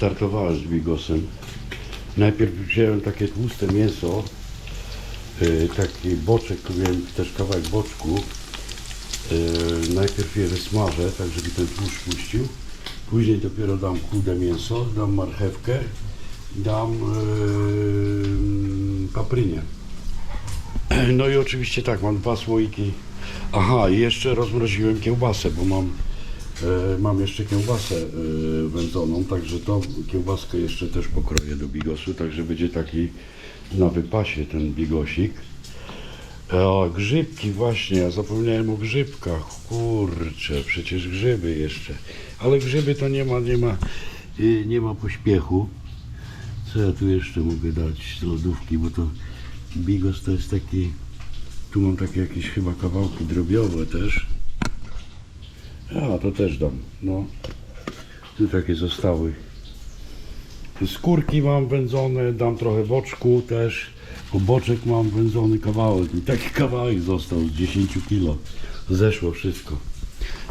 wystartowałem z bigosem. Najpierw wziąłem takie tłuste mięso, yy, taki boczek, kupiłem też kawałek boczku. Yy, najpierw je wysmażę, tak żeby ten tłuszcz puścił. Później dopiero dam chude mięso, dam marchewkę, dam yy, paprynię. No i oczywiście tak, mam dwa słoiki. Aha, i jeszcze rozmroziłem kiełbasę, bo mam, mam jeszcze kiełbasę e, wędzoną, także tą kiełbaskę jeszcze też pokroję do bigosu, także będzie taki na wypasie ten bigosik. E, O, grzybki właśnie, ja zapomniałem o grzybkach. Kurczę, przecież grzyby jeszcze. Ale grzyby to nie ma, nie ma, nie ma pośpiechu. Co ja tu jeszcze mogę dać z lodówki, bo to bigos to jest taki, tu mam takie jakieś chyba kawałki drobiowe też. A, to też dam, no. Tu takie zostały. Skórki mam wędzone, dam trochę boczku też. Bo boczek mam wędzony kawałek i taki kawałek został z 10 kilo. Zeszło wszystko.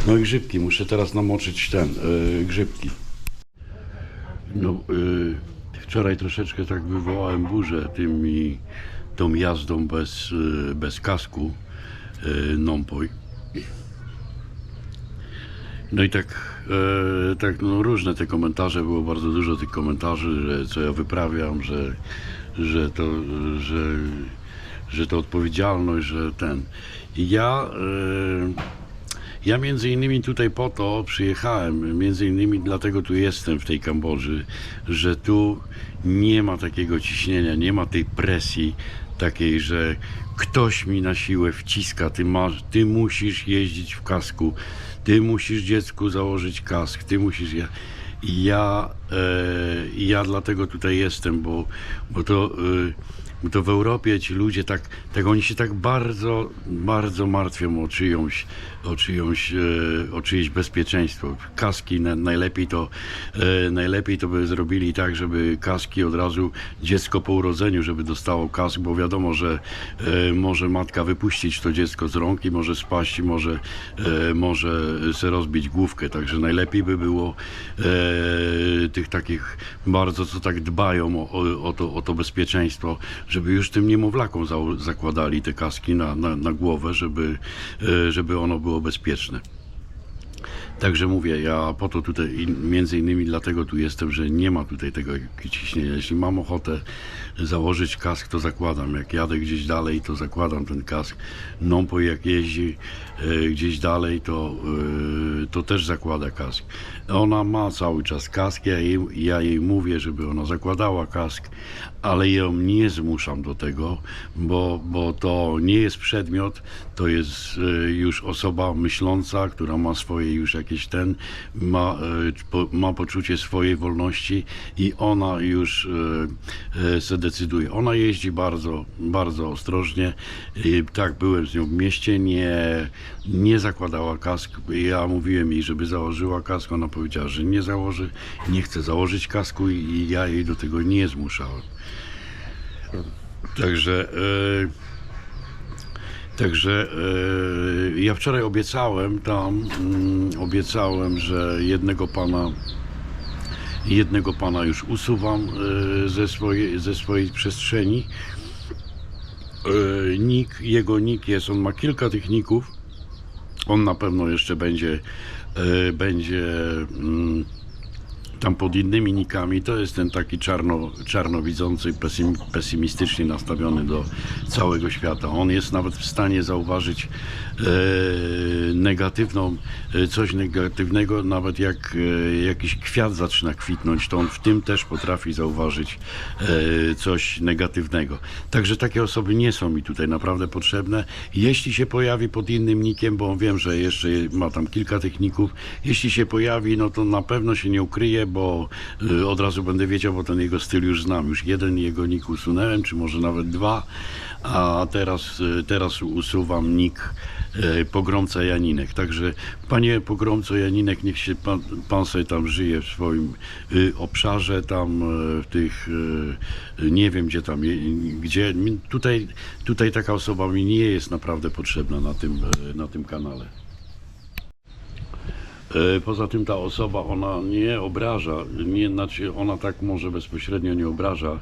No i grzybki, muszę teraz namoczyć ten, yy, grzybki. No, yy, wczoraj troszeczkę tak wywołałem burzę tym i tą jazdą bez, yy, bez kasku yy. No i tak, e, tak no różne te komentarze, było bardzo dużo tych komentarzy, że co ja wyprawiam, że, że to, że, że to odpowiedzialność, że ten. I ja, e, ja między innymi tutaj po to przyjechałem, między innymi dlatego tu jestem w tej Kambodży, że tu nie ma takiego ciśnienia, nie ma tej presji takiej, że ktoś mi na siłę wciska, ty, masz, ty musisz jeździć w kasku, ty musisz dziecku założyć kask, ty musisz... Ja, i ja, e, ja dlatego tutaj jestem, bo, bo to... E, to w Europie ci ludzie tak, tak oni się tak bardzo, bardzo martwią o czyjąś, o czyjąś, e, o czyjeś bezpieczeństwo. Kaski na, najlepiej to, e, najlepiej to by zrobili tak, żeby kaski od razu dziecko po urodzeniu, żeby dostało kask, bo wiadomo, że e, może matka wypuścić to dziecko z rąk i może spaść i może, może se rozbić główkę, także najlepiej by było tych takich bardzo, co tak dbają o, o, to, o to bezpieczeństwo, żeby już tym niemowlakom za, zakładali te kaski na, na, na głowę, żeby, e, żeby ono było bezpieczne. Także mówię, ja po to tutaj, między innymi dlatego tu jestem, że nie ma tutaj tego ciśnienia. Jeśli mam ochotę założyć kask, to zakładam. Jak jadę gdzieś dalej, to zakładam ten kask. Nompo jak jeździ e, gdzieś dalej, to, e, to też zakłada kask. Ona ma cały czas kask, ja jej, ja jej mówię, żeby ona zakładała kask, ale ją nie zmuszam do tego, bo, bo to nie jest przedmiot, to jest e, już osoba myśląca, która ma swoje już jakieś ten, ma, e, ma poczucie swojej wolności i ona już e, e, se decyduje. Ona jeździ bardzo, bardzo ostrożnie. Tak, byłem z nią w mieście, nie, nie zakładała kask. Ja mówiłem jej, żeby założyła kask, ona powiedziała, że nie założy, nie chce założyć kasku i ja jej do tego nie zmuszałem. Także, e, także e, ja wczoraj obiecałem tam, mm, obiecałem, że jednego pana, jednego pana już usuwam e, ze swojej, ze swojej przestrzeni. Nick, jego nick jest, on ma kilka tych nicków. On na pewno jeszcze będzie, będzie mm, tam pod innymi nikami, to jest ten taki czarno, czarnowidzący, pesym, pesymistycznie nastawiony do całego świata. On jest nawet w stanie zauważyć e, negatywną, e, coś negatywnego, nawet jak e, jakiś kwiat zaczyna kwitnąć, to on w tym też potrafi zauważyć e, coś negatywnego. Także takie osoby nie są mi tutaj naprawdę potrzebne. Jeśli się pojawi pod innym nikiem, bo wiem, że jeszcze ma tam kilka tych ników, jeśli się pojawi, no to na pewno się nie ukryje, bo y, od razu będę wiedział, bo ten jego styl już znam. Już jeden jego nick usunąłem, czy może nawet dwa, a teraz, y, teraz usuwam nick y, Pogromca Janinek. Także panie Pogromco Janinek, niech się pan, pan sobie tam żyje w swoim obszarze, tam w tych, nie wiem gdzie tam, gdzie, tutaj, tutaj taka osoba mi nie jest naprawdę potrzebna na tym, na tym kanale. E, Poza tym ta osoba, ona nie obraża, nie, znaczy ona tak może bezpośrednio nie obraża,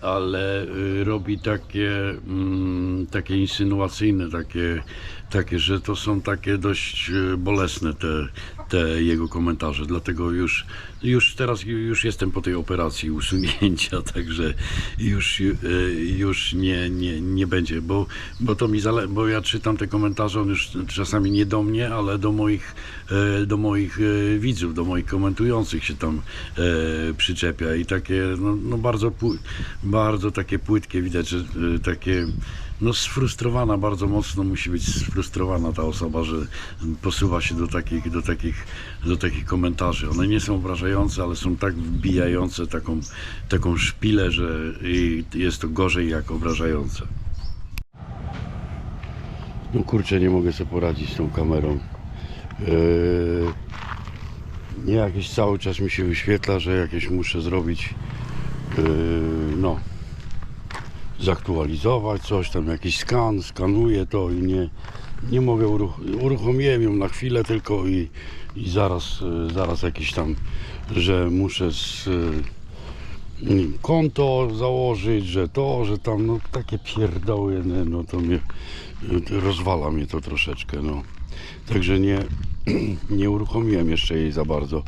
ale e, robi takie, mm, takie insynuacyjne, takie, takie, że to są takie dość e, bolesne te, te jego komentarze. Dlatego już, już teraz już jestem po tej operacji usunięcia, także już, już nie, nie, nie będzie, bo, bo to mi zale- bo ja czytam te komentarze, on już czasami nie do mnie, ale do moich, e, do moich e, widzów, do moich komentujących się tam e, przyczepia i takie, no, no bardzo, bardzo takie płytkie widać, że e, takie no sfrustrowana, bardzo mocno musi być sfrustrowana ta osoba, że posuwa się do takich, do takich, do takich komentarzy. One nie są obrażające, ale są tak wbijające taką, taką szpilę, że jest to gorzej jak obrażające. No kurczę, nie mogę sobie poradzić z tą kamerą. Yy, jakiś cały czas mi się wyświetla, że jakieś muszę zrobić yy, no zaktualizować coś tam, jakiś skan, skanuję to i nie, nie mogę uruch uruchomiłem ją na chwilę tylko i, i zaraz, e, zaraz jakiś tam, że muszę z, e, konto założyć, że to, że tam, no takie pierdoły, no to mnie, rozwala mnie to troszeczkę, no. Także nie, nie uruchomiłem jeszcze jej za bardzo.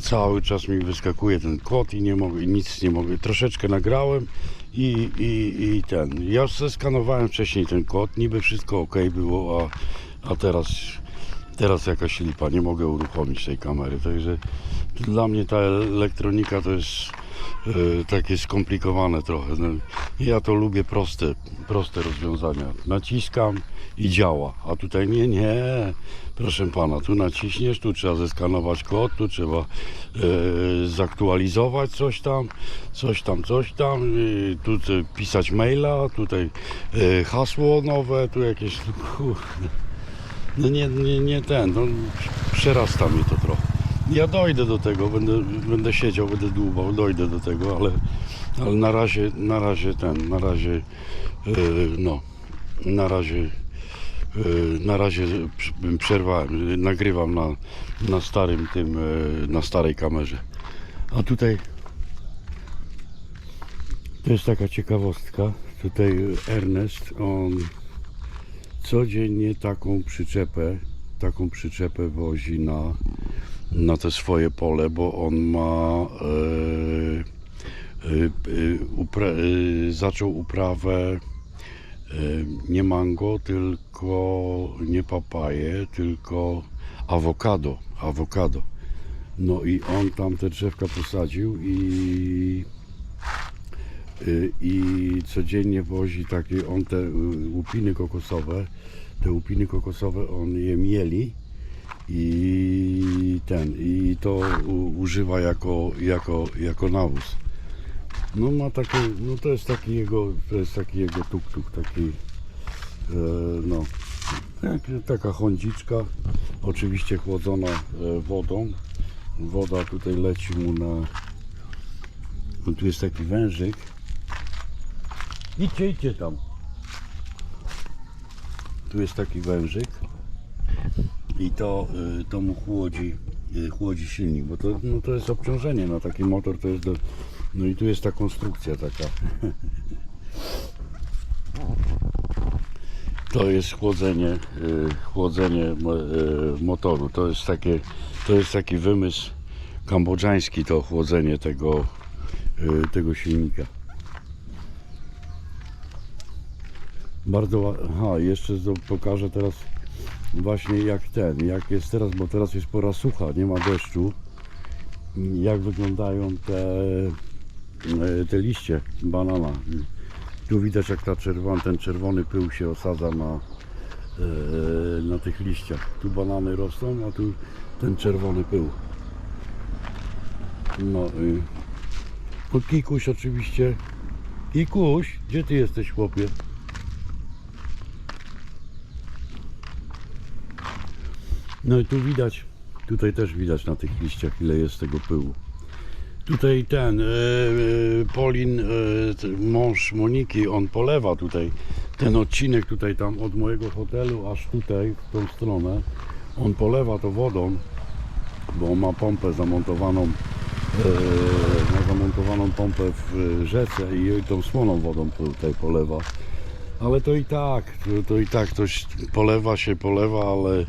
Cały czas mi wyskakuje ten kod i nie mogę, nic nie mogę. Troszeczkę nagrałem i, i, i ten. Ja zeskanowałem wcześniej ten kod, niby wszystko ok było, a, a teraz, teraz jakaś lipa, nie mogę uruchomić tej kamery. Także dla mnie ta elektronika to jest takie skomplikowane trochę. No, ja to lubię proste, proste rozwiązania. Naciskam i działa, a tutaj nie, nie. Proszę pana, tu naciśniesz, tu trzeba zeskanować kod, tu trzeba e, zaktualizować coś tam, coś tam, coś tam, e, tu pisać maila, tutaj e, hasło nowe, tu jakieś, kurde. No nie, nie, nie ten, no przerasta mnie to. Ja dojdę do tego, będę, będę siedział, będę dłubał, dojdę do tego, ale, ale na razie, na razie ten, na razie, e, no, na razie, e, na razie przerwałem, nagrywam na, na starym tym, e, na starej kamerze. A tutaj to jest taka ciekawostka. Tutaj Ernest, on codziennie taką przyczepę, taką przyczepę wozi na, na te swoje pole, bo on ma e, e, e, upra, zaczął uprawę nie mango, tylko nie papaje, tylko awokado, awokado. No i on tam te drzewka posadził i i codziennie wozi takie, on te łupiny kokosowe, te łupiny kokosowe on je mieli i ten, i to używa jako, jako, jako nawóz. No ma takie, no to jest taki jego, to jest taki jego tuk-tuk, taki, e, no, taka chądziczka, oczywiście chłodzona e, wodą. Woda tutaj leci mu na, no tu jest taki wężyk, Idźcie, idźcie tam. Tu jest taki wężyk i to, y, to mu chłodzi, y, chłodzi silnik, bo to, no to jest obciążenie na taki motor, to jest do, no i tu jest ta konstrukcja taka. To jest chłodzenie, y, chłodzenie mo- motoru. To jest takie, to jest taki wymysł kambodżański, to chłodzenie tego, tego silnika. Bardzo ła- Aha, jeszcze pokażę teraz właśnie jak ten, jak jest teraz, bo teraz jest pora sucha, nie ma deszczu. Jak wyglądają te, e, te liście banana. Tu widać jak ta czerwona, ten czerwony pył się osadza na, e, na tych liściach. Tu banany rosną, a tu ten czerwony pył. No i Kikuś oczywiście. Kikuś, gdzie ty jesteś chłopie? No i tu widać, tutaj też widać na tych liściach ile jest tego pyłu. Tutaj ten e, e, Polin, e, t- mąż Moniki, on polewa tutaj ten odcinek tutaj tam od mojego hotelu aż tutaj w tą stronę. on polewa to wodą, bo ma pompę zamontowaną, e, ma zamontowaną pompę w rzece i tą słoną wodą tutaj polewa. Ale to i tak, to, to i tak coś polewa się, polewa, ale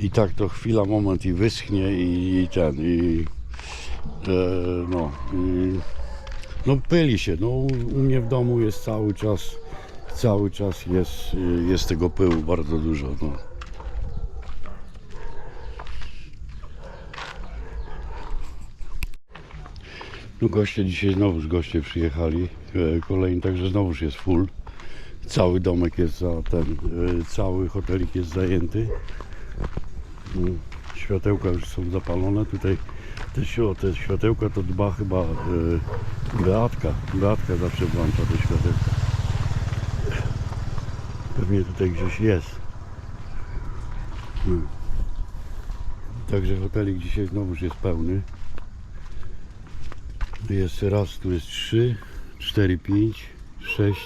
i tak to chwila, moment i wyschnie i, i ten, i e, no, i, no pyli się, no u, mnie w domu jest cały czas, cały czas jest, jest tego pyłu bardzo dużo, no. No goście dzisiaj znowuż goście przyjechali, e, kolejny, także znowuż jest full. Cały domek jest za ten, e, cały hotelik jest zajęty. Mm, Światełka już są zapalone. Tutaj te, świ- te światełka to dba chyba e, Beatka. Beatka zawsze włącza te światełka. Pewnie tutaj gdzieś jest. Mm. Także hotelik dzisiaj znowuż jest pełny. Jest raz, tu jest 3, 4, 5, 6,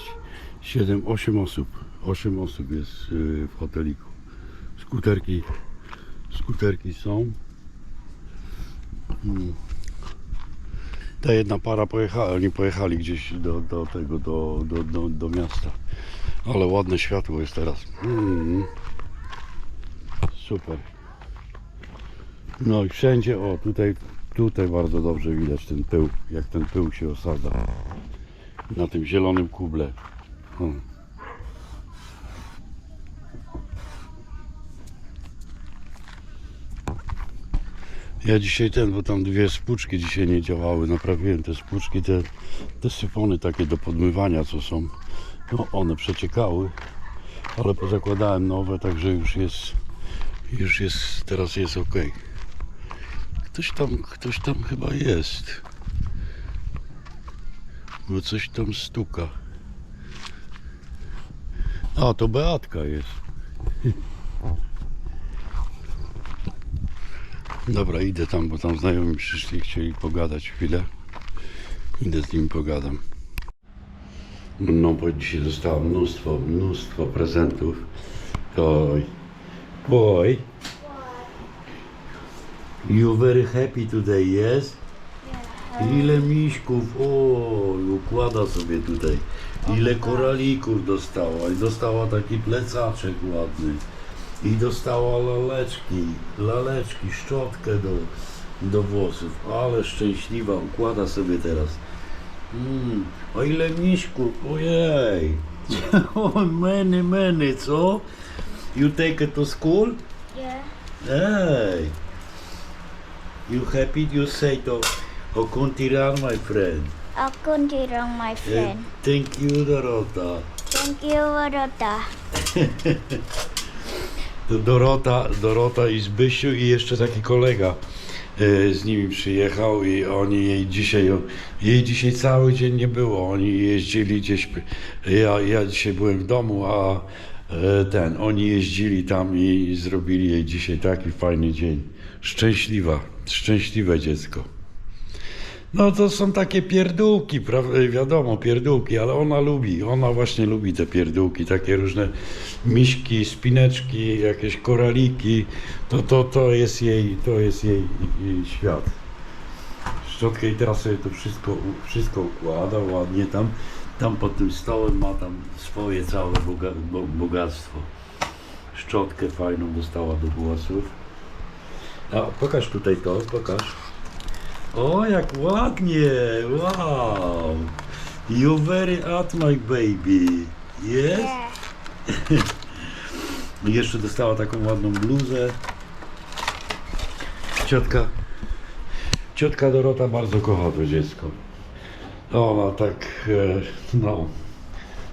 7, 8 osób. 8 osób jest y, w hoteliku. Skuterki, skuterki są. Mm. Ta jedna para pojechała, oni pojechali gdzieś do, do tego, do, do, do, do miasta. Ale ładne światło jest teraz. Mm. Super. No i wszędzie, o tutaj, tutaj bardzo dobrze widać ten pył, jak ten pył się osadza na tym zielonym kuble. O. Ja dzisiaj ten, bo tam dwie spuczki dzisiaj nie działały, naprawiłem te spuczki, te, te syfony takie do podmywania co są, no one przeciekały, ale pozakładałem nowe, także już jest, już jest, teraz jest ok. Ktoś tam, ktoś tam chyba jest. Bo coś tam stuka. A, to Beatka jest. Dobra, idę tam, bo tam znajomi przyszli, chcieli pogadać chwilę. Idę z nimi pogadam. No, bo dzisiaj dostałem mnóstwo, mnóstwo prezentów. Oj. Boy. You very happy today, yes? Ile miśków, o, układa sobie tutaj. Ile koralików dostała. I dostała taki plecaczek ładny. I dostała laleczki, laleczki, szczotkę do, do włosów. Ale szczęśliwa, układa sobie teraz. Mm, o ile miśków, ojej. O, many, many, co? You take it to school? Yeah. Hey, you happy? You say to Okuntiran, my friend. Continue, my Eh, friend. thank you, Dorota. Thank you, Rota. Dorota, Dorota i Zbysiu i jeszcze taki kolega e, z nimi przyjechał i oni jej dzisiaj, jej dzisiaj cały dzień nie było. Oni jeździli gdzieś, ja, ja dzisiaj byłem w domu, a e, ten, oni jeździli tam i zrobili jej dzisiaj taki fajny dzień. Szczęśliwa, szczęśliwe dziecko. No to są takie pierdółki, prawda? wiadomo, pierdółki, ale ona lubi, ona właśnie lubi te pierdółki, takie różne miśki, spineczki, jakieś koraliki, to, to, to jest jej, to jest jej, jej świat. Szczotkę i teraz sobie to wszystko, wszystko układa ładnie tam, tam pod tym stołem ma tam swoje całe boga, bo, bogactwo. Szczotkę fajną dostała do włosów. A pokaż tutaj to, pokaż. O, jak ładnie! Wow! You very hot, my baby. Yes? Jeszcze dostała taką ładną bluzę. Ciotka, ciotka Dorota bardzo kocha to dziecko. Ona tak, e, no,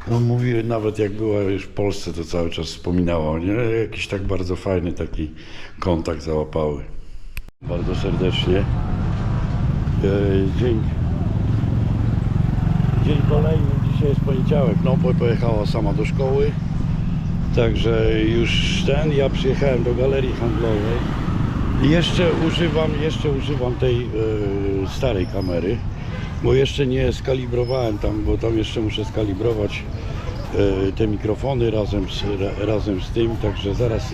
no mówi, nawet jak była już w Polsce, to cały czas wspominała o niej. Jakiś tak bardzo fajny taki kontakt załapały. Bardzo serdecznie. E, Dzień, dzień kolejny, dzisiaj jest poniedziałek, no bo pojechała sama do szkoły. Także już ten, ja przyjechałem do galerii handlowej. I Jeszcze używam, jeszcze używam tej e, starej kamery, bo jeszcze nie skalibrowałem tam, bo tam jeszcze muszę skalibrować e, te mikrofony razem z, ra, razem z tym, także zaraz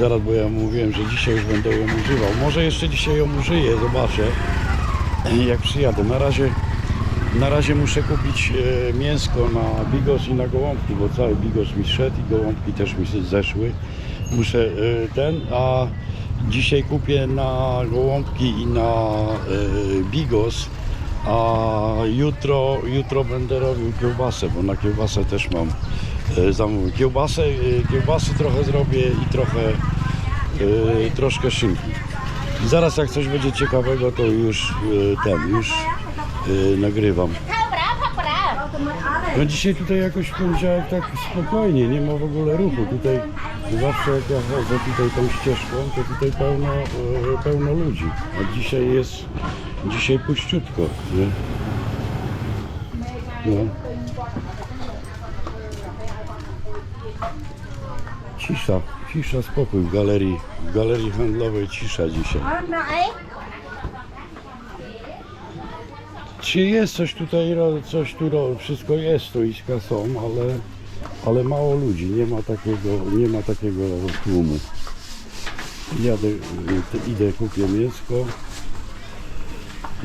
Zaraz, bo ja mówiłem, że dzisiaj już będę ją używał. Może jeszcze dzisiaj ją użyję, zobaczę jak przyjadę. Na razie, na razie muszę kupić e, mięsko na bigos i na gołąbki, bo cały bigos mi szedł i gołąbki też mi się zeszły. Muszę e, ten, a dzisiaj kupię na gołąbki i na e, bigos, a jutro, jutro będę robił kiełbasę, bo na kiełbasę też mam zamówienie. Kiełbasę, kiełbasy trochę zrobię i trochę, troszkę szynki. Zaraz jak coś będzie ciekawego, to już e, ten, już e, nagrywam. No dzisiaj tutaj jakoś poniedziałek tak spokojnie, nie ma w ogóle ruchu. Tutaj zawsze jak ja chodzę tutaj tą ścieżką, to tutaj pełno, e, pełno ludzi. A dzisiaj jest, dzisiaj puściutko, nie? No. Cisza, cisza, spokój w galerii, w galerii handlowej cisza dzisiaj. Czy jest coś tutaj, coś tu, wszystko jest, stoiska są, ale, ale mało ludzi, nie ma takiego, nie ma takiego tłumu. Jadę, y, idę, kupię mięsko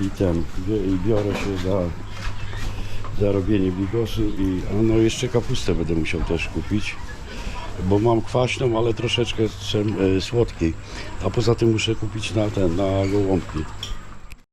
i ten, i biorę się za, za robienie bigosu i, no jeszcze kapustę będę musiał też kupić, bo mam kwaśną, ale troszeczkę e, słodkiej, a poza tym muszę kupić na ten, na gołąbki.